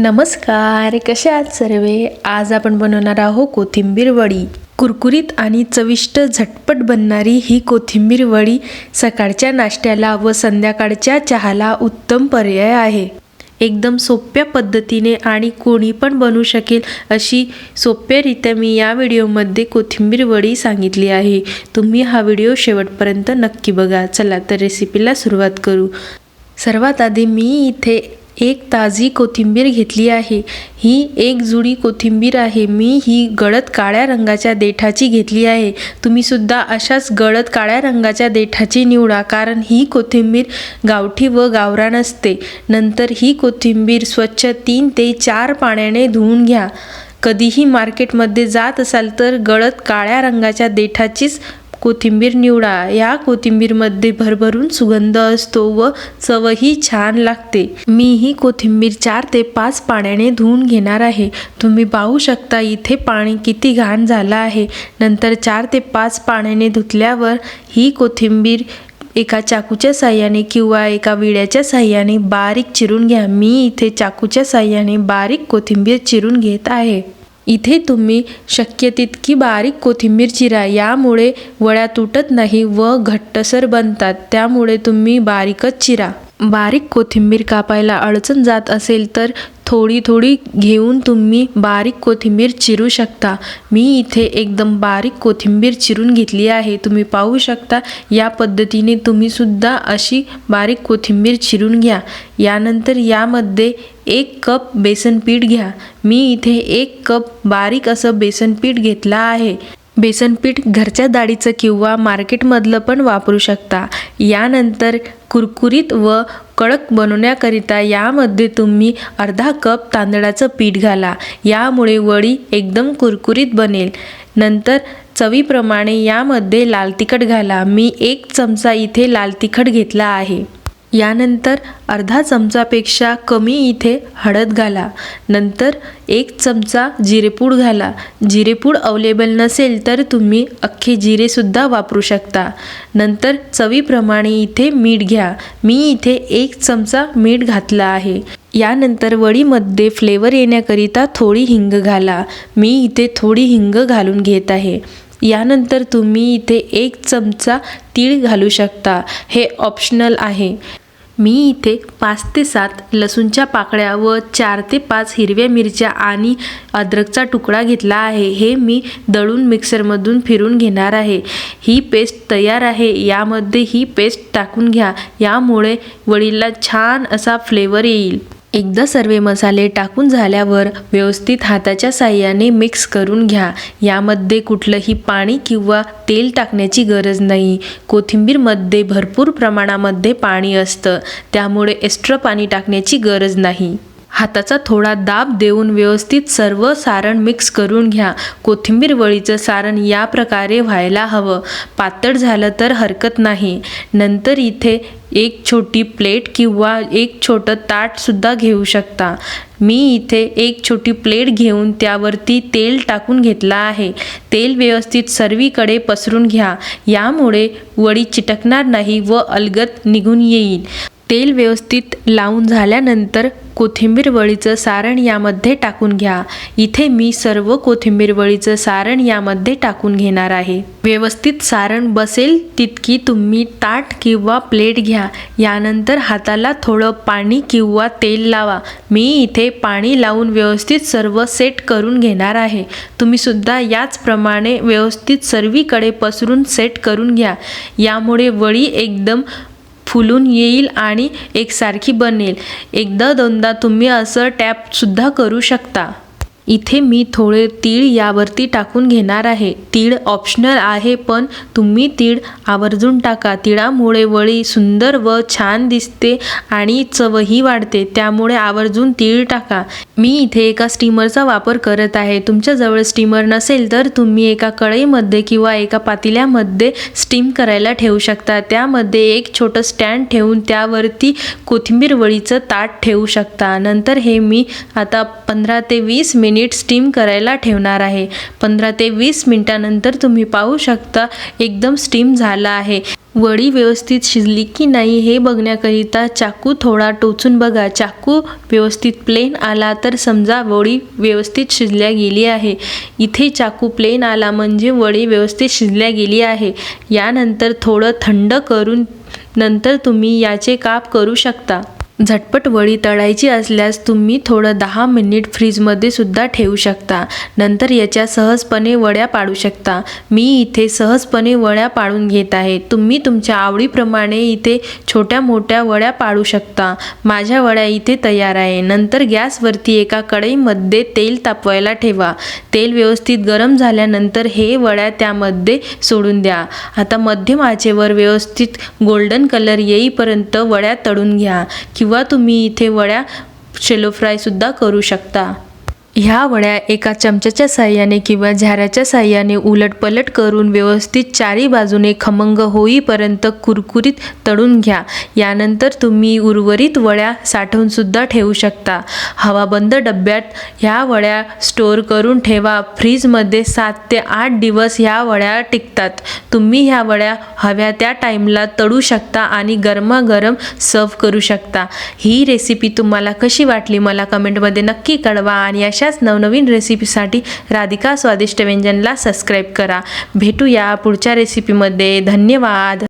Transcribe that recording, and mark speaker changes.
Speaker 1: नमस्कार कसे आहात सर्वे? आज आपण बनवणार आहोत कोथिंबीर वडी. कुरकुरीत आणि चविष्ट झटपट बनणारी ही कोथिंबीर वडी सकाळच्या नाश्त्याला व संध्याकाळच्या चहाला उत्तम पर्याय आहे. एकदम सोप्या पद्धतीने आणि कोणी पण बनवू शकेल अशी सोप्यारीत्या मी या व्हिडिओमध्ये कोथिंबीर वडी सांगितली आहे. तुम्ही हा व्हिडिओ शेवटपर्यंत नक्की बघा. चला तर रेसिपीला सुरुवात करू. सर्वात आधी मी इथे एक ताजी कोथिंबीर घेतली आहे. ही एक जुडी कोथिंबीर आहे. मी ही गडद काळ्या रंगाच्या देठाची घेतली आहे. तुम्हीसुद्धा अशाच गडद काळ्या रंगाच्या देठाची निवडा कारण ही कोथिंबीर गावठी व गावरान असते. नंतर ही कोथिंबीर स्वच्छ तीन ते चार पाण्याने धुवून घ्या. कधीही मार्केटमध्ये जात असाल तर गळत काळ्या रंगाच्या देठाचीच कोथिंबीर निवडा. या कोथिंबीरमध्ये भरभरून सुगंध असतो व चवही छान लागते. मी ही कोथिंबीर चार ते पाच पाण्याने धुवून घेणार आहे. तुम्ही पाहू शकता इथे पाणी किती घाण झालं आहे. नंतर चार ते पाच पाण्याने धुतल्यावर ही कोथिंबीर एका चाकूच्या साह्याने किंवा एका विड्याच्या साह्याने बारीक चिरून घ्या. मी इथे चाकूच्या साह्याने बारीक कोथिंबीर चिरून घेत आहे. इथे तुम्ही शक्य तितकी बारीक कोथिंबीर चिरा. यामुळे वड्या तुटत नाही व घट्टसर बनतात. त्यामुळे तुम्ही बारीकच चिरा. बारीक कोथिंबीर कापायला अडचण जात असेल तर थोडी थोडी घेऊन तुम्ही बारीक कोथिंबीर चिरू शकता. मी इथे एकदम बारीक कोथिंबीर चिरून घेतली आहे. तुम्ही पाहू शकता या पद्धतीने तुम्हीसुद्धा अशी बारीक कोथिंबीर चिरून घ्या. यानंतर यामध्ये एक कप बेसन पीठ घ्या. मी इथे एक कप बारीक असं बेसन पीठ घेतलं आहे. बेसन पीठ घरच्या डाळीचं किंवा मार्केटमधलं पण वापरू शकता. यानंतर कुरकुरीत व कडक बनवण्याकरिता यामध्ये तुम्ही अर्धा कप तांदळाचं पीठ घाला. यामुळे वडी एकदम कुरकुरीत बनेल. नंतर चवीप्रमाणे यामध्ये लाल तिखट घाला. मी एक चमचा इथे लाल तिखट घेतला आहे. यानंतर अर्धा चमचापेक्षा कमी इथे हळद घाला. नंतर एक चमचा जिरेपूड घाला. जिरेपूड अवेलेबल नसेल तर तुम्ही अख्खे जिरेसुद्धा वापरू शकता. नंतर चवीप्रमाणे इथे मीठ घ्या. मी इथे एक चमचा मीठ घातला आहे. यानंतर वडीमध्ये फ्लेवर येण्याकरिता थोडी हिंग घाला. मी इथे थोडी हिंग घालून घेत आहे. यानंतर तुम्ही इथे एक चमचा तीळ घालू शकता. हे ऑप्शनल आहे. मी इथे पाच ते सात लसूणच्या पाकळ्या व चार ते पाच हिरव्या मिरच्या आणि अद्रकचा तुकडा घेतला आहे. हे मी दळून मिक्सरमधून फिरून घेणार आहे. ही पेस्ट तयार आहे. यामध्ये ही पेस्ट टाकून घ्या. यामुळे वडीला छान असा फ्लेवर येईल. एकदा सर्व मसाले टाकून झाल्यावर व्यवस्थित हाताच्या साह्याने मिक्स करून घ्या. यामध्ये कुठलंही पाणी किंवा तेल टाकण्याची गरज नाही. कोथिंबीरमध्ये भरपूर प्रमाणामध्ये पाणी असतं. त्यामुळे एक्स्ट्रा पाणी टाकण्याची गरज नाही. हाताचा थोडा दाब देऊन व्यवस्थित सर्व सारण मिक्स करून घ्या. कोथिंबीर वळीचं सारण या प्रकारे व्हायला हवं. पातळ झालं तर हरकत नाही. नंतर इथे एक छोटी प्लेट किंवा एक छोटं ताटसुद्धा घेऊ शकता. मी इथे एक छोटी प्लेट घेऊन त्यावरती तेल टाकून घेतला आहे. तेल व्यवस्थित सर्वीकडे पसरून घ्या. यामुळे वडी चिटकणार नाही व अलगत निघून येईल. तेल व्यवस्थित लावून झाल्यानंतर कोथिंबीर वळीचं सारण यामध्ये टाकून घ्या. इथे मी सर्व कोथिंबीर वळीचं सारण यामध्ये टाकून घेणार आहे. व्यवस्थित सारण बसेल तितकी तुम्ही ताट किंवा प्लेट घ्या. यानंतर हाताला थोडं पाणी किंवा तेल लावा. मी इथे पाणी लावून व्यवस्थित सर्व सेट करून घेणार आहे. तुम्हीसुद्धा याचप्रमाणे व्यवस्थित सर्वीकडे पसरून सेट करून घ्या. यामुळे वळी एकदम फुलून येईल आणि एकसारखी बनेल. एकदा दोनदा तुम्ही असं टॅपसुद्धा करू शकता. इथे मी थोडे तीळ यावरती टाकून घेणार आहे. तीळ ऑप्शनल आहे पण तुम्ही तीळ आवर्जून टाका. तिळामुळे वळी सुंदर व छान दिसते आणि चवही वाढते त्यामुळे आवर्जून तीळ टाका. मी इथे एका स्टीमरचा वापर करत आहे. तुमच्याजवळ स्टीमर नसेल तर तुम्ही एका कढईमध्ये किंवा एका पातेल्यामध्ये स्टीम करायला ठेवू शकता. त्यामध्ये एक छोटं स्टँड ठेवून त्यावरती कोथिंबीर वळीचं ताट ठेवू शकता. नंतर हे मी आता पंधरा ते वीस मिनिट मिनिट स्टीम करायला ठेवणार आहे. पंधरा ते वीस मिनटानंतर तुम्ही पाहू शकता एकदम स्टीम झाला आहे. वडी व्यवस्थित शिजली की नाही हे बघण्याकरिता चाकू थोडा टोचून बघा. चाकू व्यवस्थित प्लेन आला तर समजा वडी व्यवस्थित शिजल्या गेली आहे. इथे चाकू प्लेन आला म्हणजे वडी व्यवस्थित शिजल्या गेली आहे. यानंतर थोडं थंड करून नंतर तुम्ही याचे काप करू शकता. झटपट वडी तळायची असल्यास तुम्ही थोडं दहा मिनिट फ्रीजमध्ये सुद्धा ठेवू शकता. नंतर याच्या सहजपणे वड्या पाडू शकता. मी इथे सहजपणे वड्या पाडून घेत आहे. तुम्ही तुमच्या आवडीप्रमाणे इथे छोट्या मोठ्या वड्या पाडू शकता. माझ्या वड्या इथे तयार आहे. नंतर गॅसवरती एका कढईमध्ये तेल तापवायला ठेवा. तेल व्यवस्थित गरम झाल्यानंतर हे वड्या त्यामध्ये सोडून द्या. आता मध्यम आचेवर व्यवस्थित गोल्डन कलर येईपर्यंत वड्या तळून घ्या. किंवा तुम्ही इथे वड्या शेलो फ्रायसुद्धा करू शकता. ह्या वड्या एका चमच्याच्या साह्याने किंवा झाऱ्याच्या साह्याने उलटपलट करून व्यवस्थित चारी बाजूने खमंग होईपर्यंत कुरकुरीत तळून घ्या. यानंतर तुम्ही उर्वरित वड्या साठवूनसुद्धा ठेवू शकता. हवाबंद डब्यात ह्या वड्या स्टोअर करून ठेवा. फ्रीजमध्ये सात ते आठ दिवस ह्या वड्या टिकतात. तुम्ही ह्या वड्या हव्या त्या टाईमला तळू शकता आणि गरमागरम सर्व करू शकता. ही रेसिपी तुम्हाला कशी वाटली मला कमेंटमध्ये नक्की कळवा आणि अशा अशाच नवनवीन रेसिपीसाठी राधिका स्वादिष्ट व्यंजनला सबस्क्राईब करा. भेटूया पुढच्या रेसिपीमध्ये धन्यवाद.